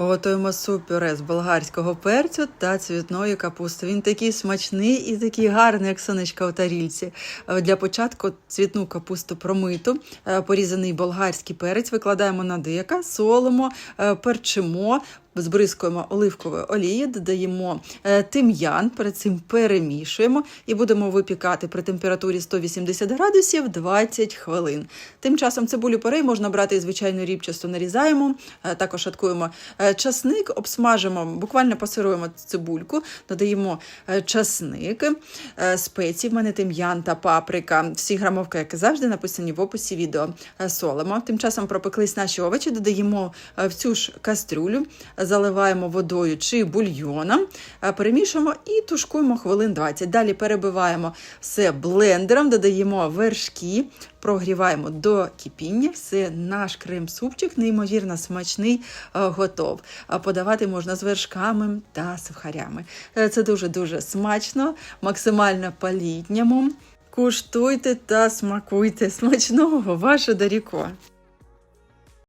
Готуємо суп пюре з болгарського перцю та цвітної капусти. Він такий смачний і такий гарний, як сонечка у тарільці. Е, Для початку цвітну капусту промиту, е, порізаний болгарський перець викладаємо на дика, солимо, е, перчимо. Збризкуємо оливковою олією, додаємо е, тим'ян, перед цим перемішуємо і будемо випікати при температурі 180 градусів 20 хвилин. Тим часом цибулю порей можна брати і звичайну рібчасту нарізаємо, е, також шаткуємо е, часник, обсмажимо, буквально пасируємо цибульку, додаємо часник, спеції, в мене тим'ян та паприка. Всі грамовки, як і завжди, написані в описі відео. Солимо. Тим часом пропеклись наші овочі, додаємо в цю ж кастрюлю, заливаємо водою чи бульйоном, е, перемішуємо і тушкуємо хвилин 20. Далі перебиваємо все блендером, додаємо вершки, прогріваємо до кипіння. Все, наш крем-супчик, неймовірно смачний, е, готов. Подавати можна з вершками та сухарями. Е, Це дуже-дуже смачно, максимально по-літньому. Куштуйте та смакуйте. Смачного, ваше Даріко!